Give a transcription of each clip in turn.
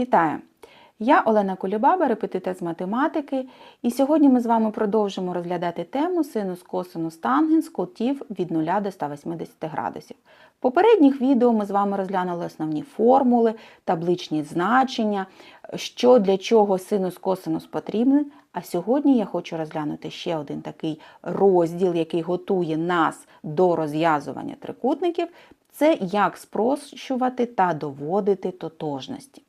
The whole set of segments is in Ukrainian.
Вітаю! Я Олена Кулібаба, репетитор з математики, і сьогодні ми з вами продовжимо розглядати тему синус, косинус, тангенс кутів від 0 до 180 градусів. В попередніх відео ми з вами розглянули основні формули, табличні значення, що для чого синус, косинус потрібен. А сьогодні я хочу розглянути ще один такий розділ, який готує нас до розв'язування трикутників. Це як спрощувати та доводити тотожності.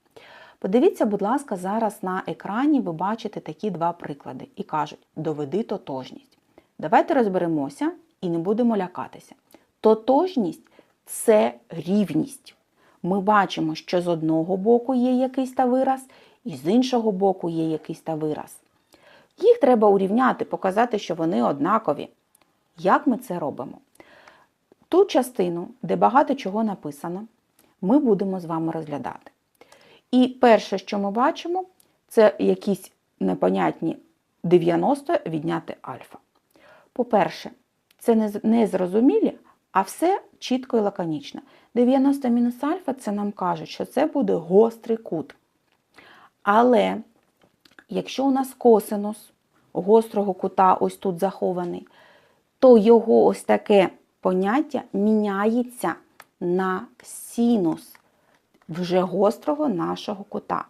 Подивіться, будь ласка, зараз на екрані ви бачите такі два приклади і кажуть: доведи тотожність. Давайте розберемося і не будемо лякатися. Тотожність це рівність. Ми бачимо, що з одного боку є якийсь та вираз, і з іншого боку є якийсь та вираз. Їх треба урівняти, показати, що вони однакові. Як ми це робимо? Ту частину, де багато чого написано, ми будемо з вами розглядати. І перше, що ми бачимо, це якісь непонятні 90 відняти альфа. По-перше, це не зрозумілі, а все чітко і лаконічно. 90 мінус альфа це нам кажуть, що це буде гострий кут. Але якщо у нас косинус гострого кута ось тут захований, то його ось таке поняття міняється на синус вже гострого нашого кута.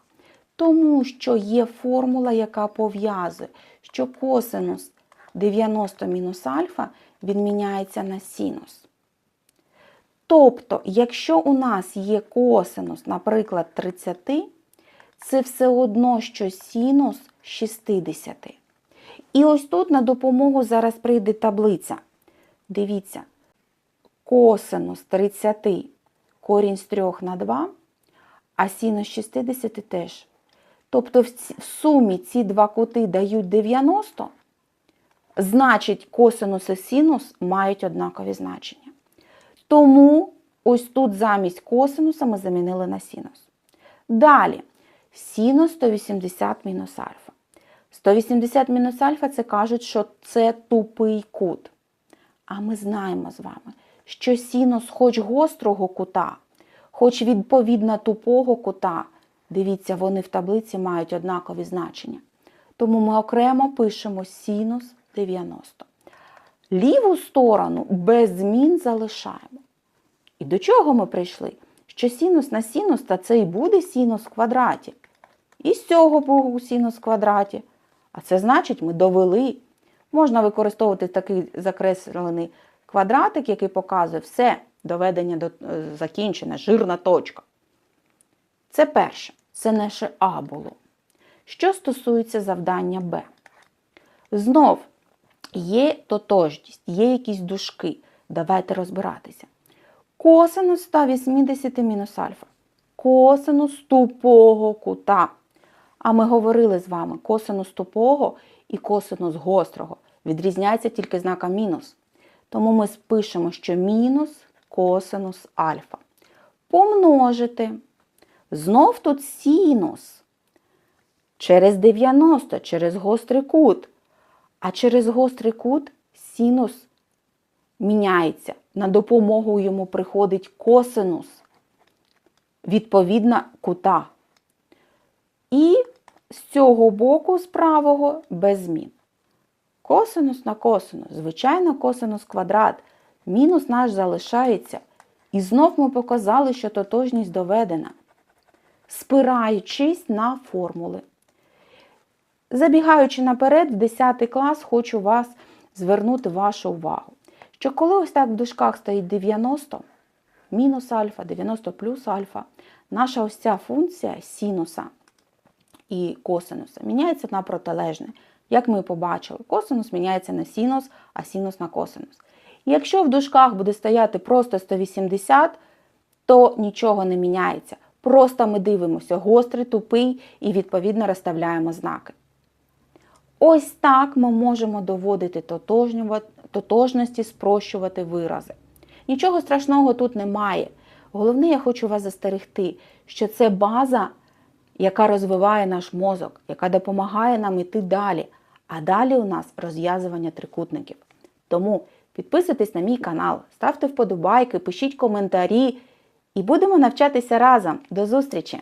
Тому що є формула, яка пов'язує, що косинус 90 мінус альфа відміняється на синус. Тобто, якщо у нас є косинус, наприклад, 30, це все одно, що синус 60. І ось тут на допомогу зараз прийде таблиця. Дивіться, косинус 30 корінь з 3 на 2, а синус 60 теж. Тобто в сумі ці два кути дають 90, значить косинус і синус мають однакові значення. Тому ось тут замість косинуса ми замінили на синус. Далі, синус 180 мінус альфа. 180 мінус альфа це кажуть, що це тупий кут. А ми знаємо з вами, що синус хоч гострого кута, хоч відповідно тупого кута, дивіться, вони в таблиці мають однакові значення. Тому ми окремо пишемо синус 90. Ліву сторону без змін залишаємо. І до чого ми прийшли? Що синус на синус, та це і буде синус в квадраті. І з цього боку синус в квадраті. А це значить, ми довели. Можна використовувати такий закреслений квадратик, який показує все, доведення до закінчення, жирна точка. Це перше, це наше А було. Що стосується завдання Б. Знов є тотожність, є якісь дужки. Давайте розбиратися. Косинус 180 мінус альфа. Косинус тупого кута. А ми говорили з вами, косинус тупого і косинус гострого відрізняється тільки знаком мінус. Тому ми спишемо, що мінус косинус альфа. Помножити. Знов тут синус. Через 90, через гострий кут. А через гострий кут синус міняється. На допомогу йому приходить косинус, відповідно кута. І з цього боку, з правого, без змін. Косинус на косинус, звичайно, косинус квадрат. Мінус наш залишається. І знов ми показали, що тотожність доведена, спираючись на формули. Забігаючи наперед, в 10 клас хочу вас звернути вашу увагу, що коли ось так в дужках стоїть 90, мінус альфа, 90 плюс альфа, наша ось ця функція синуса і косинуса міняється на протилежне. Як ми побачили, косинус міняється на синус, а синус на косинус. Якщо в дужках буде стояти просто 180, то нічого не міняється. Просто ми дивимося гострий, тупий і, відповідно, розставляємо знаки. Ось так ми можемо доводити тотожності, спрощувати вирази. Нічого страшного тут немає. Головне, я хочу вас застерегти, що це база, яка розвиває наш мозок, яка допомагає нам йти далі. А далі у нас розв'язування трикутників. Тому підписуйтесь на мій канал, ставте вподобайки, пишіть коментарі і будемо навчатися разом. До зустрічі!